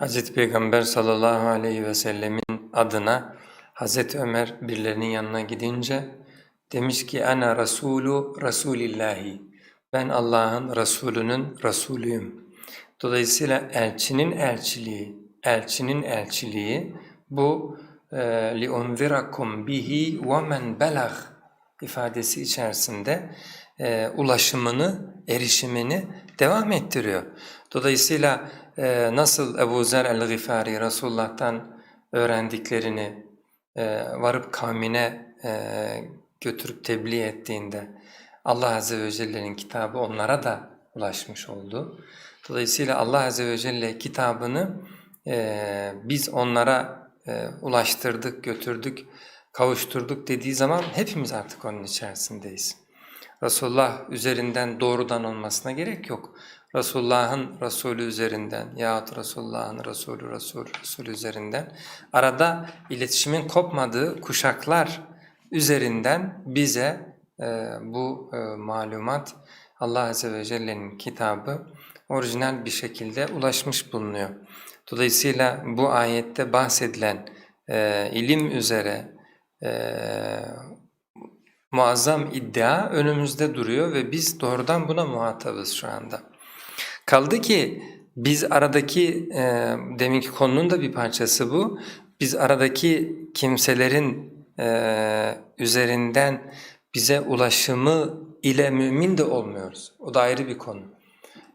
Hz. Peygamber sallallahu aleyhi ve sellemin adına Hz. Ömer birilerinin yanına gidince demiş ki ana Resulü Resulillahi. Ben Allah'ın Resulünün Resulüyüm. Dolayısıyla elçinin elçiliği, elçinin elçiliği bu لِاُنْذِرَكُمْ bihi وَمَنْ belag ifadesi içerisinde e, ulaşımını, erişimini devam ettiriyor. Dolayısıyla e, nasıl Ebu Zer el-Gıfari Resulullah'tan öğrendiklerini e, varıp kavmine e, götürüp tebliğ ettiğinde Allah Azze ve Celle'nin kitabı onlara da ulaşmış oldu. Dolayısıyla Allah Azze ve Celle kitabını e, biz onlara ulaştırdık, götürdük, kavuşturduk dediği zaman hepimiz artık onun içerisindeyiz. Resulullah üzerinden doğrudan olmasına gerek yok. Resulullah'ın Resulü üzerinden yahut Resulullah'ın Resulü Resulü Resulü üzerinden arada iletişimin kopmadığı kuşaklar üzerinden bize e, bu e, malumat Allah Azze ve Celle'nin kitabı orijinal bir şekilde ulaşmış bulunuyor. Dolayısıyla bu ayette bahsedilen e, ilim üzere e, muazzam iddia önümüzde duruyor ve biz doğrudan buna muhatabız şu anda. Kaldı ki biz aradaki, e, deminki konunun da bir parçası bu, biz aradaki kimselerin e, üzerinden bize ulaşımı ile mümin de olmuyoruz. O da ayrı bir konu.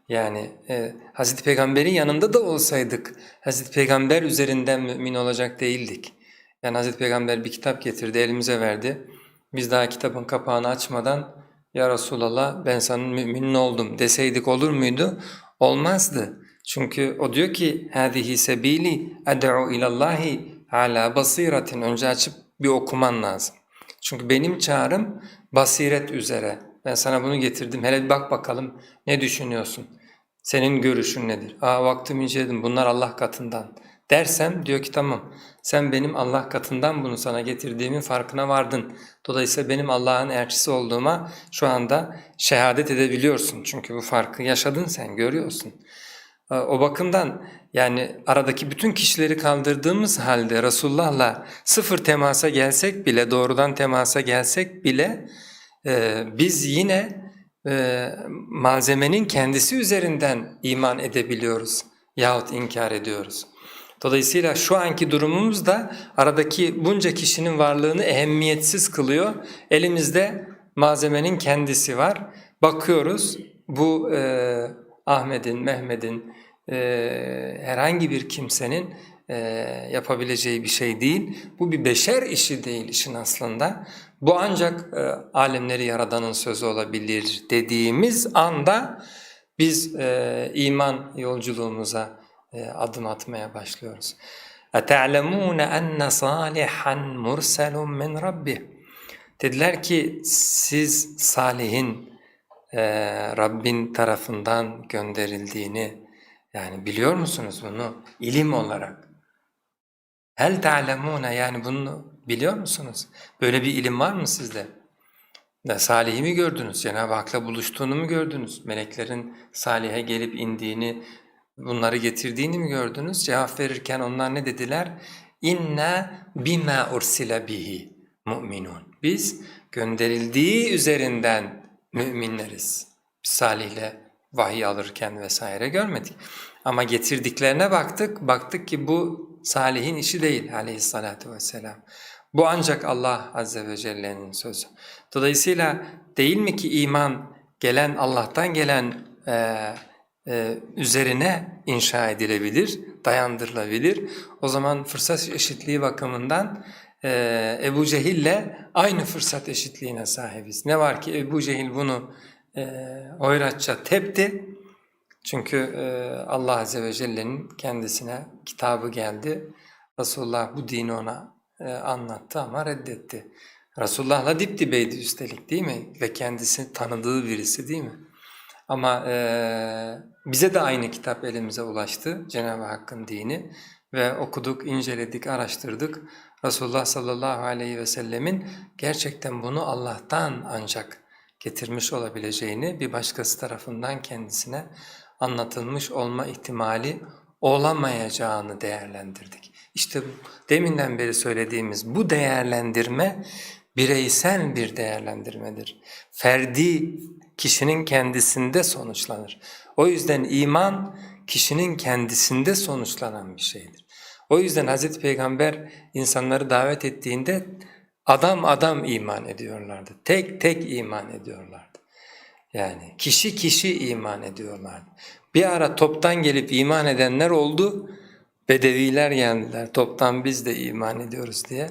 Yani e, Hazreti Peygamber'in yanında da olsaydık Hazreti Peygamber üzerinden mümin olacak değildik. Yani Hazreti Peygamber bir kitap getirdi, elimize verdi. Biz daha kitabın kapağını açmadan ya Resulallah ben senin müminin oldum deseydik olur muydu? Olmazdı. Çünkü o diyor ki hadihi sebili ed'u ilallahi ala basiratin önce açıp bir okuman lazım. Çünkü benim çağrım basiret üzere. Ben sana bunu getirdim. Hele bir bak bakalım ne düşünüyorsun? Senin görüşün nedir? Aa vaktim inceledim. Bunlar Allah katından dersem diyor ki tamam sen benim Allah katından bunu sana getirdiğimin farkına vardın. Dolayısıyla benim Allah'ın elçisi olduğuma şu anda şehadet edebiliyorsun. Çünkü bu farkı yaşadın sen görüyorsun. O bakımdan yani aradaki bütün kişileri kaldırdığımız halde Resulullah'la sıfır temasa gelsek bile doğrudan temasa gelsek bile e, biz yine e, malzemenin kendisi üzerinden iman edebiliyoruz yahut inkar ediyoruz. Dolayısıyla şu anki durumumuz da aradaki bunca kişinin varlığını ehemmiyetsiz kılıyor. Elimizde malzemenin kendisi var. Bakıyoruz bu e, Ahmet'in, Mehmet'in, e, herhangi bir kimsenin e, yapabileceği bir şey değil. Bu bir beşer işi değil işin aslında. Bu ancak e, alemleri yaradanın sözü olabilir dediğimiz anda biz e, iman yolculuğumuza adım atmaya başlıyoruz. اَتَعْلَمُونَ اَنَّ صَالِحًا مُرْسَلٌ مِنْ رَبِّهِ Dediler ki siz Salih'in e, Rabbin tarafından gönderildiğini yani biliyor musunuz bunu ilim olarak? Hel ta'lemune yani bunu biliyor musunuz? Böyle bir ilim var mı sizde? Salih'i mi gördünüz? Cenab-ı Hak'la buluştuğunu mu gördünüz? Meleklerin Salih'e gelip indiğini, bunları getirdiğini mi gördünüz? Cevap verirken onlar ne dediler? İnna bima ursila bihi mu'minun. Biz gönderildiği üzerinden müminleriz. Salih'le vahiy alırken vesaire görmedik. Ama getirdiklerine baktık, baktık ki bu Salih'in işi değil aleyhissalatu vesselam. Bu ancak Allah azze ve celle'nin sözü. Dolayısıyla değil mi ki iman gelen Allah'tan gelen e, e, üzerine inşa edilebilir, dayandırılabilir. O zaman fırsat eşitliği bakımından e, Ebu Cehil'le aynı fırsat eşitliğine sahibiz. Ne var ki Ebu Cehil bunu e, hoyratça tepti. Çünkü e, Allah Azze ve Celle'nin kendisine kitabı geldi. Resulullah bu dini ona e, anlattı ama reddetti. Resulullah'la dip dibeydi üstelik değil mi? Ve kendisi tanıdığı birisi değil mi? Ama e, bize de aynı kitap elimize ulaştı, Cenab-ı Hakk'ın dini ve okuduk, inceledik, araştırdık. Resulullah sallallahu aleyhi ve sellemin gerçekten bunu Allah'tan ancak getirmiş olabileceğini bir başkası tarafından kendisine anlatılmış olma ihtimali olamayacağını değerlendirdik. İşte deminden beri söylediğimiz bu değerlendirme bireysel bir değerlendirmedir. Ferdi kişinin kendisinde sonuçlanır. O yüzden iman kişinin kendisinde sonuçlanan bir şeydir. O yüzden Hazreti Peygamber insanları davet ettiğinde adam adam iman ediyorlardı. Tek tek iman ediyorlardı. Yani kişi kişi iman ediyorlardı. Bir ara toptan gelip iman edenler oldu. Bedeviler geldiler. Toptan biz de iman ediyoruz diye.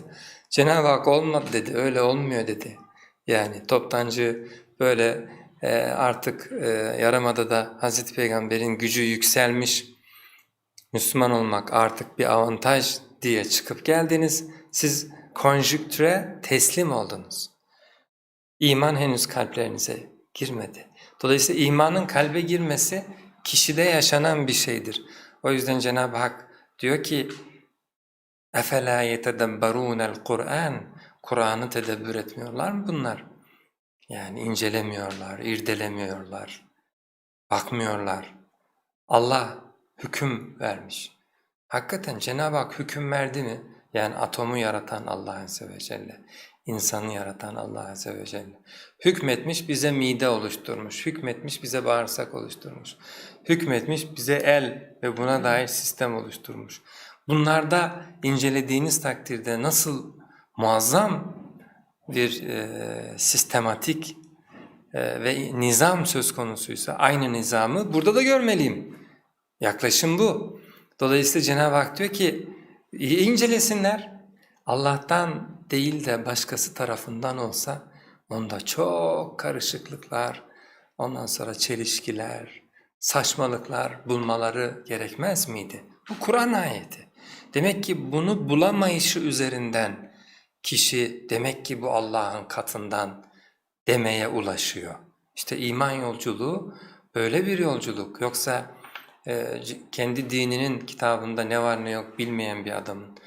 Cenab-ı Hak olmadı dedi. Öyle olmuyor dedi. Yani toptancı böyle e, artık e, Yarımada'da Hazreti Peygamber'in gücü yükselmiş. Müslüman olmak artık bir avantaj diye çıkıp geldiniz. Siz konjüktüre teslim oldunuz. İman henüz kalplerinize girmedi. Dolayısıyla imanın kalbe girmesi kişide yaşanan bir şeydir. O yüzden Cenab-ı Hak diyor ki اَفَلَا يَتَدَبَّرُونَ الْقُرْآنِ Kur'an'ı tedebbür etmiyorlar mı bunlar? Yani incelemiyorlar, irdelemiyorlar, bakmıyorlar. Allah hüküm vermiş. Hakikaten Cenab-ı Hak hüküm verdi mi? Yani atomu yaratan Allah Azze ve Celle, insanı yaratan Allah Azze ve Celle. Hükmetmiş bize mide oluşturmuş, hükmetmiş bize bağırsak oluşturmuş, hükmetmiş bize el ve buna dair sistem oluşturmuş. Bunlarda incelediğiniz takdirde nasıl muazzam bir e, sistematik e, ve nizam söz konusuysa aynı nizamı burada da görmeliyim. Yaklaşım bu. Dolayısıyla Cenab-ı Hak diyor ki incelesinler. Allah'tan değil de başkası tarafından olsa onda çok karışıklıklar, ondan sonra çelişkiler, saçmalıklar bulmaları gerekmez miydi? Bu Kur'an ayeti. Demek ki bunu bulamayışı üzerinden kişi demek ki bu Allah'ın katından demeye ulaşıyor. İşte iman yolculuğu böyle bir yolculuk. Yoksa e, kendi dininin kitabında ne var ne yok bilmeyen bir adamın,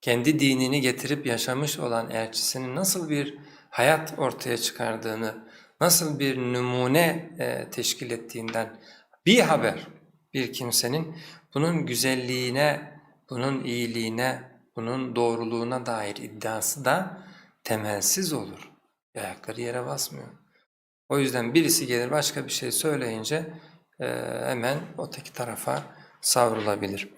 kendi dinini getirip yaşamış olan elçisinin nasıl bir hayat ortaya çıkardığını, nasıl bir numune e, teşkil ettiğinden bir haber bir kimsenin bunun güzelliğine, bunun iyiliğine, bunun doğruluğuna dair iddiası da temelsiz olur. Ayakları yere basmıyor. O yüzden birisi gelir başka bir şey söyleyince hemen öteki tarafa savrulabilir.